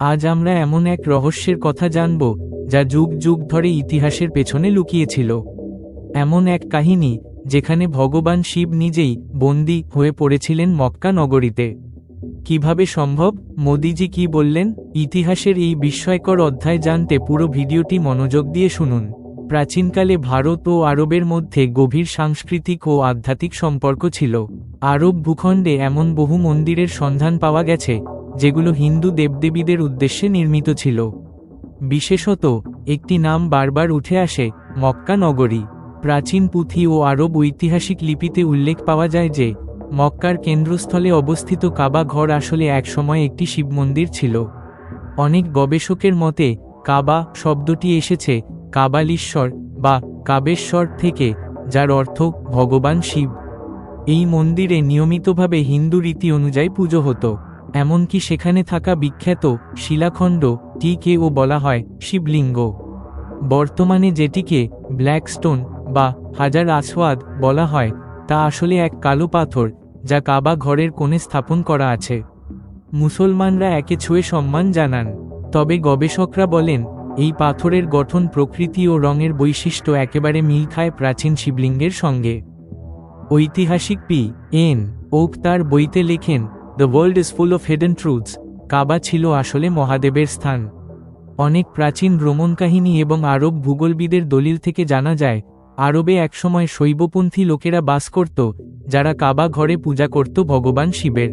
আজ আমরা এমন এক রহস্যের কথা জানব, যা যুগ যুগ ধরে ইতিহাসের পেছনে লুকিয়েছিল। এমন এক কাহিনী, যেখানে ভগবান শিব নিজেই বন্দী হয়ে পড়েছিলেন মক্কা নগরীতে। কীভাবে সম্ভব? মোদিজি কি বললেন? ইতিহাসের এই বিস্ময়কর অধ্যায় জানতে পুরো ভিডিওটি মনোযোগ দিয়ে শুনুন। প্রাচীনকালে ভারত ও আরবের মধ্যে গভীর সাংস্কৃতিক ও আধ্যাত্মিক সম্পর্ক ছিল। আরব ভূখণ্ডে এমন বহু মন্দিরের সন্ধান পাওয়া গেছে যেগুলো হিন্দু দেবদেবীদের উদ্দেশ্যে নির্মিত ছিল। বিশেষত, একটি নাম বারবার উঠে আসে, মক্কা নগরী। প্রাচীন পুঁথি ও আরব ঐতিহাসিক লিপিতে উল্লেখ পাওয়া যায় যে, মক্কার কেন্দ্রস্থলে অবস্থিত কাবা ঘর আসলে একসময় একটি শিব মন্দির ছিল। অনেক গবেষকের মতে, কাবা শব্দটি এসেছে কাবালীশ্বর বা কাবেশ্বর থেকে, যার অর্থ ভগবান শিব। এই মন্দিরে নিয়মিতভাবে হিন্দু রীতি অনুযায়ী পুজো হতো। এমনকি সেখানে থাকা বিখ্যাত শিলাখণ্ড টিকেও বলা হয় শিবলিঙ্গ। বর্তমানে যেটিকে ব্ল্যাকস্টোন বা হাজার আসওয়াদ বলা হয়, তা আসলে এক কালো পাথর, যা কাবা ঘরের কোণে স্থাপন করা আছে। মুসলমানরা একে ছুঁয়ে সম্মান জানান। তবে গবেষকরা বলেন, এই পাথরের গঠন প্রকৃতি ও রঙের বৈশিষ্ট্য একেবারে মিল খায় প্রাচীন শিবলিঙ্গের সঙ্গে। ঐতিহাসিক পি. এন. ওক তার বইতে লেখেন the world is full of hidden truths কাবা ছিল আসলে মহাদেবের স্থান। অনেক প্রাচীন রোমন কাহিনী এবং আরব ভূগোলবিদের দলিল থেকে জানা যায়, আরবে একসময় শৈবপন্থী লোকেরা বাস করত, যারা কাবা ঘরে পূজা করত ভগবান শিবের।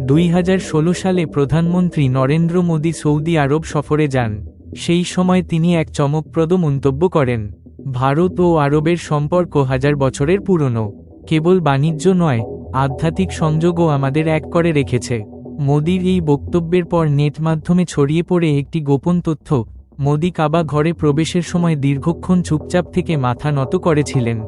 দুই হাজার ষোলো সালে প্রধানমন্ত্রী নরেন্দ্র মোদী সৌদি আরব সফরে যান। সেই সময় তিনি এক চমকপ্রদ মন্তব্য করেন। ভারত ও আরবের সম্পর্ক হাজার বছরের পুরনো। কেবল বাণিজ্য নয়, আধ্যাত্মিক সংযোগও আমাদের এক করে রেখেছে। মোদির এই বক্তব্যের পর নেট মাধ্যমে ছড়িয়ে পড়ে একটি গোপন তথ্য, মোদি কাবা ঘরে প্রবেশের সময় দীর্ঘক্ষণ চুপচাপ থেকে মাথা নত করেছিলেন।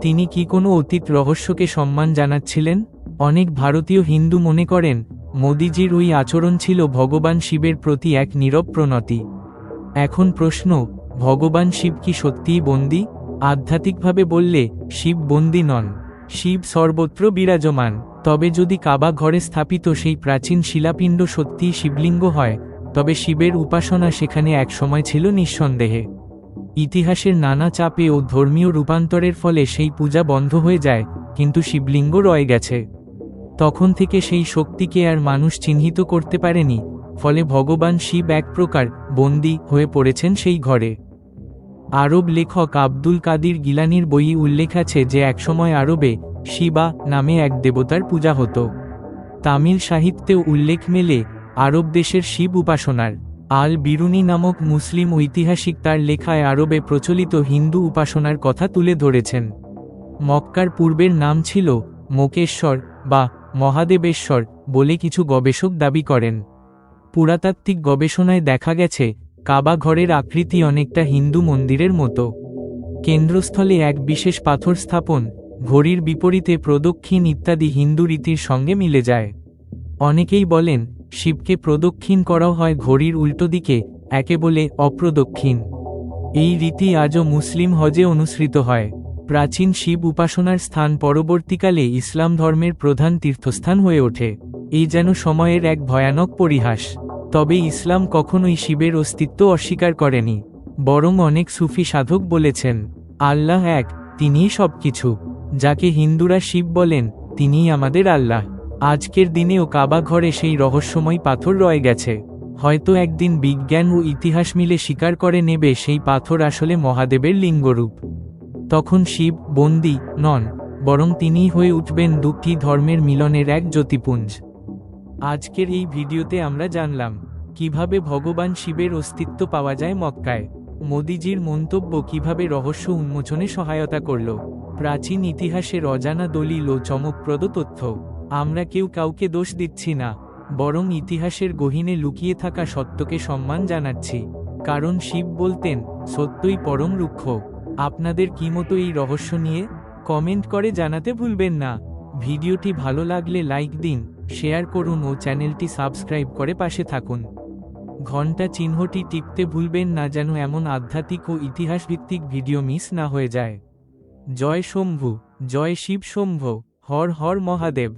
তিনি কি কোনো অতীত রহস্যকে সম্মান জানাচ্ছিলেন? অনেক ভারতীয় হিন্দু মনে করেন, মোদিজির ওই আচরণ ছিল ভগবান শিবের প্রতি এক নীরব প্রণতি। এখন প্রশ্ন, ভগবান শিব কি সত্যিই বন্দী? আধ্যাত্মিকভাবে বললে, শিব বন্দী নন। শিব সর্বত্র বিরাজমান। তবে যদি কাবা ঘরে স্থাপিত সেই প্রাচীন শিলাপিণ্ড সত্যিই শিবলিঙ্গ হয়, তবে শিবের উপাসনা সেখানে একসময় ছিল নিঃসন্দেহে। ইতিহাসের নানা চাপে ও ধর্মীয় রূপান্তরের ফলে সেই পূজা বন্ধ হয়ে যায়, কিন্তু শিবলিঙ্গ রয়ে গেছে। তখন থেকে সেই শক্তিকে আর মানুষ চিহ্নিত করতে পারেনি, ফলে ভগবান শিব এক প্রকার বন্দী হয়ে পড়েছেন সেই ঘরে। আরব লেখক আব্দুল কাদির গিলানির বই উল্লেখ আছে যে একসময় আরবে শিবা নামে এক দেবতার পূজা হতো। তামিল সাহিত্যেও উল্লেখ মেলে আরব দেশের শিব উপাসনার। আল বিরুনি নামক মুসলিম ঐতিহাসিক তার লেখায় আরবে প্রচলিত হিন্দু উপাসনার কথা তুলে ধরেছেন। মক্কার পূর্বের নাম ছিল মোকেশ্বর বা মহাদেবেশ্বর বলে কিছু গবেষক দাবি করেন। পুরাতাত্ত্বিক গবেষণায় দেখা গেছে কাবা ঘরের আকৃতি অনেকটা হিন্দু মন্দিরের মতো। কেন্দ্রস্থলে এক বিশেষ পাথর স্থাপন, ঘড়ির বিপরীতে প্রদক্ষিণ ইত্যাদি হিন্দু রীতির সঙ্গে মিলে যায়। অনেকেই বলেন, শিবকে প্রদক্ষিণ করাও হয় ঘড়ির উল্টো দিকে, একে বলে অপ্রদক্ষিণ। এই রীতি আজও মুসলিম হজে অনুসৃত হয়। প্রাচীন শিব উপাসনার স্থান পরবর্তীকালে ইসলাম ধর্মের প্রধান তীর্থস্থান হয়ে ওঠে। এই যেন সময়ের এক ভয়ানক পরিহাস। তবে ইসলাম কখনোই শিবের অস্তিত্ব অস্বীকার করেনি, বরং অনেক সুফি সাধক বলেছেন, আল্লাহ এক, তিনিই সবকিছু। যাকে হিন্দুরা শিব বলেন, তিনিই আমাদের আল্লাহ। আজকের দিনেও কাবা ঘরে সেই রহস্যময় পাথর রয়ে গেছে। হয়তো একদিন বিজ্ঞান ও ইতিহাস মিলে স্বীকার করে নেবে সেই পাথর আসলে মহাদেবের লিঙ্গরূপ। তখন শিব, বন্দী, নন, বরং তিনিই হয়ে উঠবেন দুটি ধর্মের মিলনের এক জ্যোতিপুঞ্জ। আজকের এই ভিডিওতে আমরা জানলাম, কীভাবে ভগবান শিবের অস্তিত্ব পাওয়া যায় মক্কায়, মোদিজির মন্তব্য কীভাবে রহস্য উন্মোচনে সহায়তা করল, প্রাচীন ইতিহাসের অজানা দলিল ও চমকপ্রদ তথ্য। আমরা কেউ কাউকে দোষ দিচ্ছি না, বরং ইতিহাসের গহীনে লুকিয়ে থাকা সত্যকে সম্মান জানাচ্ছি। কারণ শিব বলতেন, সত্যই পরম রুক্ষ। আপনাদের কি মতো এই রহস্য নিয়ে? কমেন্ট করে জানাতে ভুলবেন না। ভিডিওটি ভালো লাগলে লাইক দিন। শেয়ার করুন ও চ্যানেলটি সাবস্ক্রাইব করে পাশে থাকুন। ঘণ্টা চিহ্নটি টিপতে ভুলবেন না যেন এমন আধ্যাত্মিক ও ইতিহাসভিত্তিক ভিডিও মিস না হয়ে যায়। জয় শম্ভু, জয় শিব শম্ভ, হর হর মহাদেব।